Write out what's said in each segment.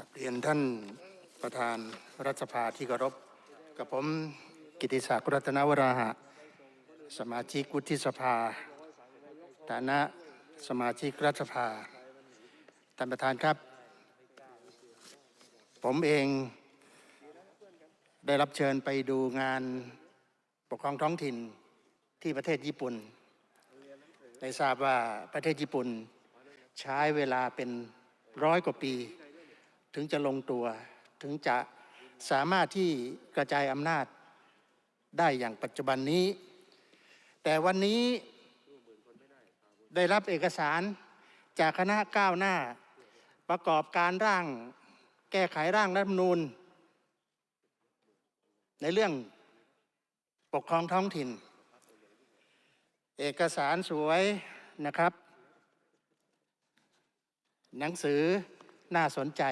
กับเรียนท่านประธานรัฐสภาที่เคารพกับผมกิติศักดิ์รัตนวราหะ สมาชิกวุฒิสภาฐานะสมาชิกรัฐสภาท่านประธานครับ ผมเองได้รับเชิญไปดูงานปกครองท้องถิ่นที่ประเทศญี่ปุ่น ได้ทราบว่าประเทศญี่ปุ่น ใช้เวลาเป็นร้อยกว่าปี ถึงจะลงตัว ถึงจะสามารถที่กระจายอำนาจได้อย่างปัจจุบันนี้ แต่วันนี้ได้รับเอกสารจากคณะก้าวหน้า ประกอบการร่าง แก้ไขร่างรัฐธรรมนูญ ในเรื่องปกครองท้องถิ่น เอกสารสวยนะครับ หนังสือน่าสนใจ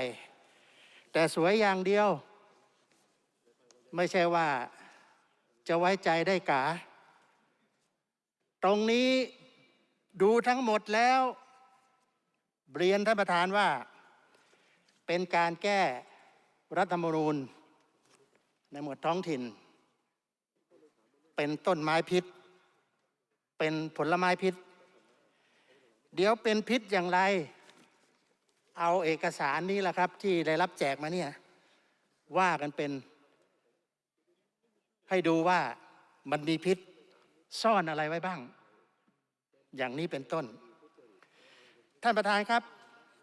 แต่สวยอย่างเดียว ไม่ใช่ว่าจะไว้ใจได้กา ตรงนี้ดูทั้งหมดแล้วเรียนท่านประธานว่า เป็นการแก้รัฐธรรมนูญ ในหมวดท้องถิ่น เป็นต้นไม้พิษ เป็นผลไม้พิษ เดี๋ยวเป็นพิษอย่างไร เอาเอกสารนี้แหละครับ ที่ได้รับแจกมาเนี่ยว่ากันเป็น ให้ดูว่ามันมีพิษซ่อนอะไรไว้บ้าง อย่างนี้เป็นต้น ท่านประธานครับ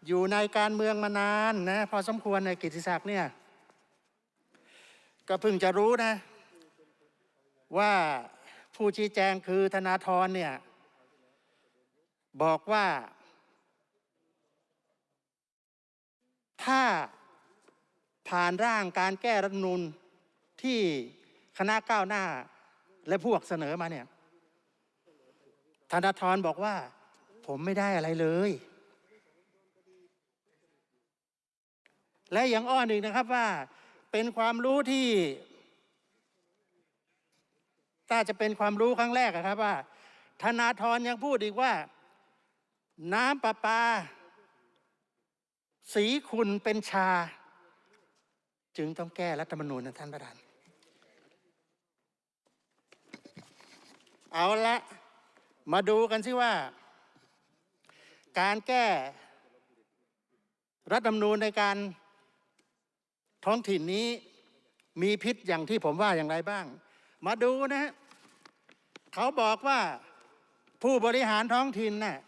อยู่ในการเมืองมานานนะพอสมควรในกิติศักดิ์เนี่ยก็เพิ่งจะรู้นะ ว่าผู้ชี้แจงคือธนาธรเนี่ยบอกว่า ถ้าผ่านร่างการแก้รัฐนูญที่คณะก้าวหน้าและพวกเสนอมาเนี่ยธนาธรบอกว่า ผมไม่ได้อะไรเลย และยังอ้อนอีกนะครับว่าเป็นความรู้ที่ถ้าจะเป็นความรู้ครั้งแรกอะครับว่าธนาธรยังพูดอีกว่า น้ำประปา สีขุนเป็นชา จึงต้องแก้รัฐธรรมนูญนะท่านประธาน เอาละมาดูกันสิว่า การแก้รัฐธรรมนูญในการท้องถิ่นนี้มีพิษอย่างที่ผมว่าอย่างไรบ้าง มาดูนะฮะเขาบอกว่าผู้บริหารท้องถิ่นน่ะ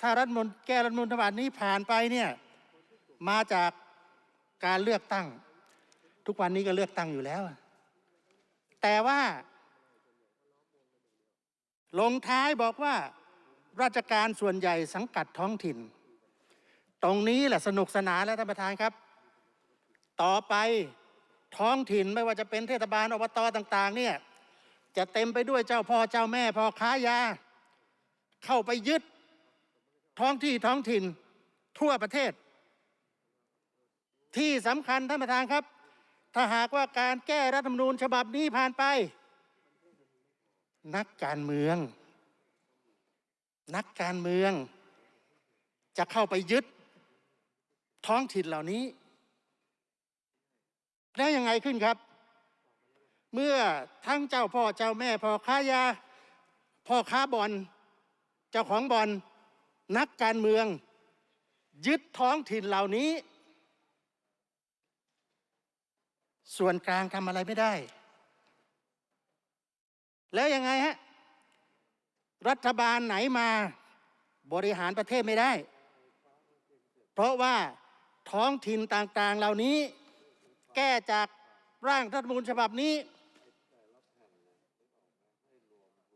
ถ้ารัฐมนูญแก้รัฐมนูญฉบับนี้ผ่านไปเนี่ย มาจากการเลือกตั้ง ทุกวันนี้ก็เลือกตั้งอยู่แล้ว แต่ว่า ลงท้ายบอกว่า ราชการส่วนใหญ่สังกัดท้องถิ่น ตรงนี้แหละสนุกสนานแล้วท่านประธานครับ ต่อไปท้องถิ่นไม่ว่าจะเป็นเทศบาลอบตต่าง ๆ เนี่ย จะเต็มไปด้วยเจ้าพ่อเจ้าแม่พ่อค้ายา เข้าไปยึดท้องที่ท้องถิ่นทั่วประเทศ ที่สำคัญท่านประธานครับ ถ้าหากว่าการแก้รัฐธรรมนูญฉบับนี้ผ่านไป นักการเมือง นักการเมือง จะเข้าไปยึดท้องถิ่นเหล่านี้ แล้วยังไงขึ้นครับ เมื่อทั้งเจ้าพ่อเจ้าแม่พ่อค้ายาพ่อค้าบอลเจ้าของบอลนักการเมือง ยึดท้องถิ่นเหล่านี้ ส่วนกลางทำอะไรไม่ได้ แล้วยังไงฮะ รัฐบาลไหนมาบริหารประเทศไม่ได้ เพราะว่าท้องถิ่นต่างๆเหล่านี้ แก้จากร่างรัฐมนูญฉบับนี้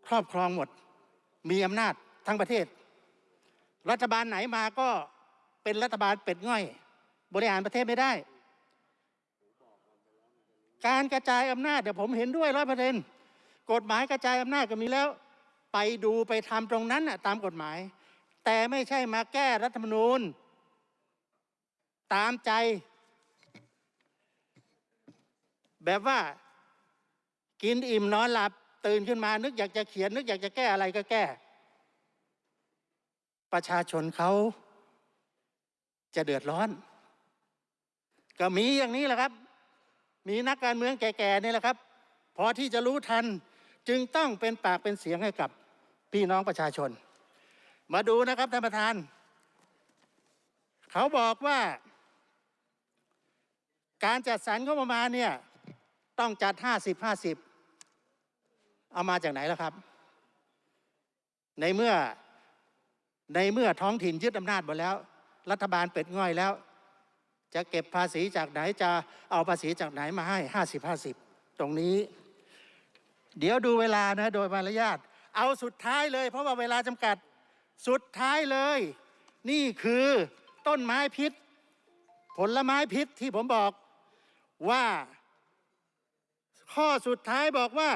ครอบครองหมด มีอำนาจทั้งประเทศ รัฐบาลไหนมาก็เป็นรัฐบาลเป็ดง่อย บริหารประเทศไม่ได้ การกระจายอำนาจเดี๋ยวผมเห็นด้วยร้อยเปอร์เซ็นต์กฎหมายกระจายอำนาจก็มีแล้ว ไปดูไปทำตรงนั้นน่ะตามกฎหมาย แต่ไม่ใช่มาแก้รัฐธรรมนูญ ตามใจ แบบว่ากินอิ่มนอนหลับตื่นขึ้นมานึกอยากจะเขียน นึกอยากจะแก้อะไรก็แก้ ประชาชนเขาจะเดือดร้อน ก็มีอย่างนี้แหละครับ มีนักการเมืองแก่ๆนี่แหละครับ พอที่จะรู้ทันจึงต้องเป็นปากเป็นเสียงให้กับพี่น้องประชาชน มาดูนะครับท่านประธาน เขาบอกว่า การจัดสรรงบประมาณเนี่ยต้องจัด 50 50 เอามาจากไหนล่ะครับ ในเมื่อในเมื่อท้องถิ่นยึดอำนาจหมดแล้ว รัฐบาลเป็ดง่อยแล้ว จะเก็บภาษีจากไหนจะเอาภาษีจากไหนมาให้50 50ตรงนี้ เดี๋ยวดูเวลานะโดยมารยาทเอาสุดท้ายเลย เพราะว่าเวลาจำกัดสุดท้ายเลย นี่คือต้นไม้พิษ ผลไม้พิษที่ผมบอกว่า ข้อสุดท้ายบอกว่า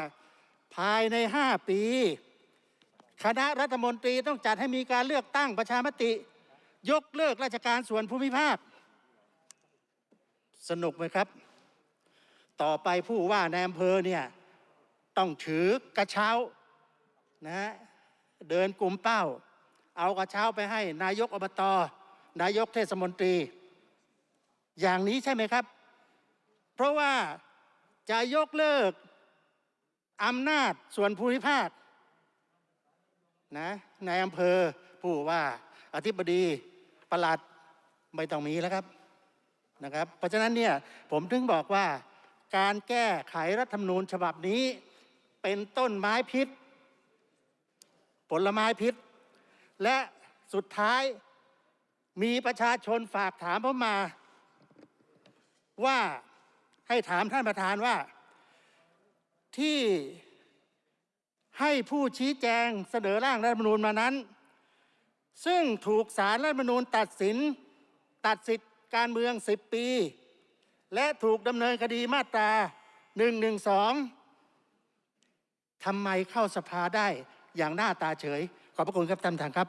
ภายใน5ปี คณะรัฐมนตรีต้องจัดให้มีการเลือกตั้งประชามติ ยกเลิกราชการส่วนภูมิภาค สนุกไหมครับ ต่อไปผู้ว่าในอำเภอเนี่ยต้องถือกระเช้านะเดินกลุ่มเป้า เอากระเช้าไปให้ นายกอบตนายกเทศมนตรี อย่างนี้ใช่ไหมครับ เพราะว่าจะยกเลิกอำนาจส่วนภูมิภาคนะในอำเภอผู้ว่าอธิบดีประหลัดไม่ต้องมีแล้วครับ นะครับเพราะฉะนั้นเนี่ยผมถึงบอกว่าการแก้ไขรัฐธรรมนูญฉบับนี้ เป็นต้นไม้พิษ ผลไม้พิษ และสุดท้ายมีประชาชนฝากถามผมมา ว่าให้ถามท่านประธานว่า ที่ให้ผู้ชี้แจงเสนอร่างรัฐธรรมนูญมานั้น ซึ่งถูกสารรัฐธรรมนูญตัดสินตัดสิทธิ การเมือง 10 ปี และถูกดำเนินคดีมาตรา 112ทำไมเข้าสภาได้อย่างหน้าตาเฉย ขอบพระคุณครับท่านทานครับ